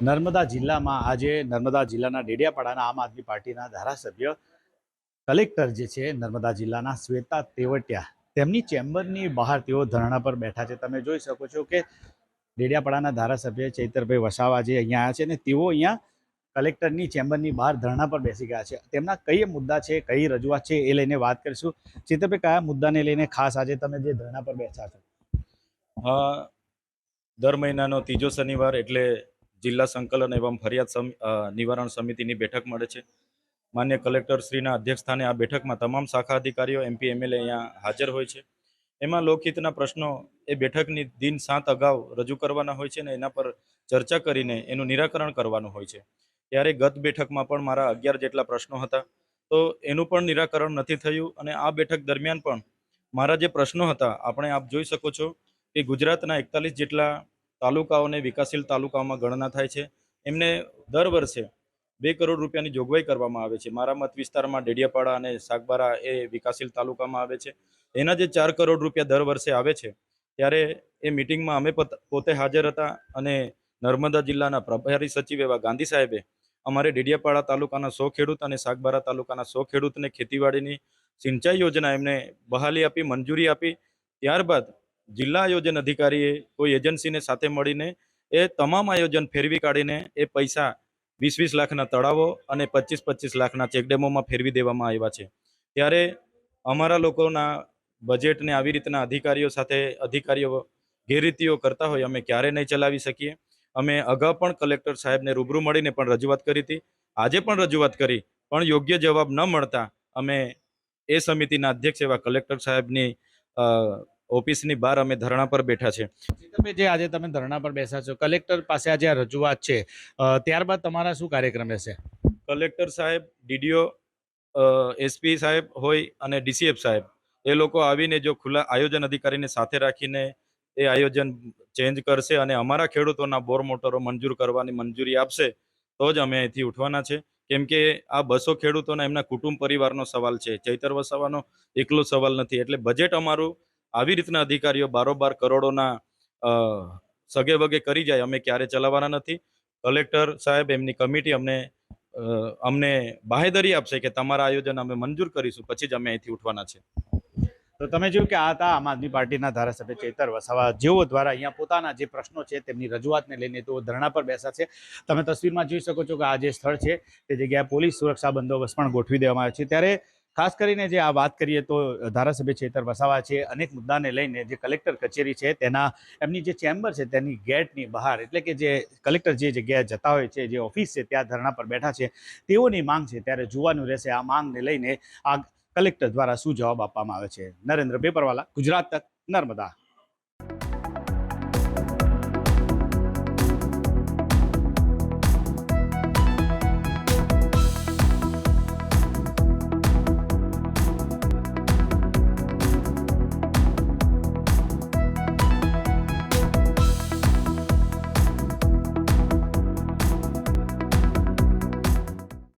નર્મદા જિલ્લામાં આજે નર્મદા જિલ્લાના ડેડિયાપાડાના આમ આદમી પાર્ટીના ધારાસભ્ય કલેક્ટર જે છે નર્મદા જિલ્લાના શ્વેતા તેવટિયા, તેમની ચેમ્બરની બહાર તેઓ ધરણા પર બેઠા છે. તમે જોઈ શકો છો કે ડેડિયાપાડાના ધારાસભ્ય ચૈતરભાઈ વસાવા જે અહીંયા આવ્યા છે ને તેઓ અહીંયા કલેક્ટરની ચેમ્બરની બહાર ધરણા પર બેસી ગયા છે. તેમના કઈ મુદ્દા છે, કઈ રજૂઆત છે એ લઈને વાત કરીશું. ચૈતરભાઈ, કયા મુદ્દાને લઈને ખાસ આજે તમે જે ધરણા પર બેઠા છો? દર મહિનાનો ત્રીજો શનિવાર એટલે જિલ્લા સંકલન એવં ફરિયાદ સમ નિવારણ સમિતિની બેઠક મળે છે. માન્ય કલેક્ટર શ્રીના અધ્યક્ષસ્થાને આ બેઠકમાં તમામ શાખા અધિકારીઓ એમપી એમએલએ અહીંયા હાજર હોય છે. એમાં લોકહિતના પ્રશ્નો એ બેઠકની દિન સાત અગાઉ રજૂ કરવાના હોય છે અને એના પર ચર્ચા કરીને એનું નિરાકરણ કરવાનું હોય છે. ત્યારે ગત બેઠકમાં પણ મારા અગિયાર જેટલા પ્રશ્નો હતા. તો એનું પણ નિરાકરણ નથી થયું અને આ બેઠક દરમિયાન પણ મારા જે પ્રશ્નો હતા, આપણે આપ જોઈ શકો છો કે ગુજરાતના એકતાલીસ જેટલા તાલુકાઓને વિકાસશીલ તાલુકાઓમાં ગણના થાય છે. એમને દર વર્ષે બે કરોડ રૂપિયાની જોગવાઈ કરવામાં આવે છે. મારા મત વિસ્તારમાં ડેડિયાપાડા અને સાગબારા એ વિકાસશીલ તાલુકામાં આવે છે. એના જે ચાર કરોડ રૂપિયા દર વર્ષે આવે છે, ત્યારે એ મિટિંગમાં અમે પોત- હાજર હતા અને નર્મદા જિલ્લાના પ્રભારી સચિવ એવા ગાંધી સાહેબે અમારે ડેડિયાપાડા તાલુકાના સો ખેડૂત અને સાગબારા તાલુકાના સો ખેડૂતને ખેતીવાડીની સિંચાઈ યોજના એમને બહાલી આપી, મંજૂરી આપી. ત્યારબાદ જિલ્લા આયોજન અધિકારીએ કોઈ એજન્સીને સાથે મળીને એ તમામ આયોજન ફેરવી કાઢીને એ પૈસા વીસ વીસ લાખના તળાવો અને પચીસ પચીસ લાખના ચેકડેમોમાં ફેરવી દેવામાં આવ્યા છે. ત્યારે અમારા લોકોના બજેટને આવી રીતના અધિકારીઓ સાથે અધિકારીઓ ગેરરીતિઓ કરતા હોય અમે ક્યારે નહીં ચલાવી શકીએ. અમે અગાઉ પણ કલેક્ટર સાહેબને રૂબરૂ મળીને પણ રજૂઆત કરી હતી. આજે પણ રજૂઆત કરી, પણ યોગ્ય જવાબ ન મળતા અમે એ સમિતિના અધ્યક્ષ એવા કલેક્ટર સાહેબની ઓફિસની બહાર અમે ધરણા પર બેઠા છે તમે જે આજે તમે ધરણા પર બેસા છો કલેક્ટર પાસે આજે આ રજૂઆત છે. ત્યારબાદ તમારા શું કાર્યક્રમ રહેશે? કલેક્ટર સાહેબ ડીડીઓ એસપી સાહેબ હોય અને ડીસીએફ સાહેબ. એ લોકો આવીને જો ખુલ્લા આયોજન અધિકારીને સાથે રાખીને એ આયોજન ચેન્જ કરશે અને અમારા ખેડૂતોના બોર મોટરો મંજૂર કરવાની મંજૂરી આપશે તો જ અમે અહીંથી ઉઠવાના છે. કેમ કે આ બસો ખેડૂતોના એમના કુટુંબ પરિવારનો સવાલ છે. ચૈતર વસાવાનો એકલો સવાલ નથી. એટલે બજેટ અમારું આવી રીતના અધિકારીઓ બારોબાર કરોડોના સગે વગે કરી જાય, અમે ક્યારે ચલાવવાના નથી. કલેક્ટર સાહેબ, એમની કમિટી અમને અમને બાહેદરી આપશે કે તમારા આયોજન અમે મંજૂર કરીશું, પછી જ અમે અહીંથી ઉઠવાના છે. તો તમે જોયું કે આ હતા આમ આદમી પાર્ટીના ધારાસભ્ય ચેતર વસાવા જેઓ દ્વારા અહીંયા પોતાના જે પ્રશ્નો છે તેમની રજૂઆતને લઈને તેઓ ધરણા પર બેસા છે. તમે તસવીરમાં જોઈ શકો છો કે આ જે સ્થળ છે તે જગ્યાએ પોલીસ સુરક્ષા બંદોબસ્ત પણ ગોઠવી દેવામાં આવ્યો છે. ત્યારે ખાસ કરીને જે આ વાત કરીએ તો ધારાસભ્ય ચેતર વસાવા છે, અનેક મુદ્દાને લઈને જે કલેક્ટર કચેરી છે, તેના એમની જે ચેમ્બર છે, તેની ગેટની બહાર, એટલે કે જે કલેક્ટર જે જગ્યાએ જતા હોય છે, જે ઓફિસ છે, ત્યાં ધરણા પર બેઠા છે, તેઓની માંગ છે, ત્યારે જોવાનું રહેશે આ માંગને લઈને આ કલેક્ટર દ્વારા શું જવાબ આપવામાં આવે છે. નરેન્દ્ર પેપરવાલા ગુજરાત તક નર્મદા.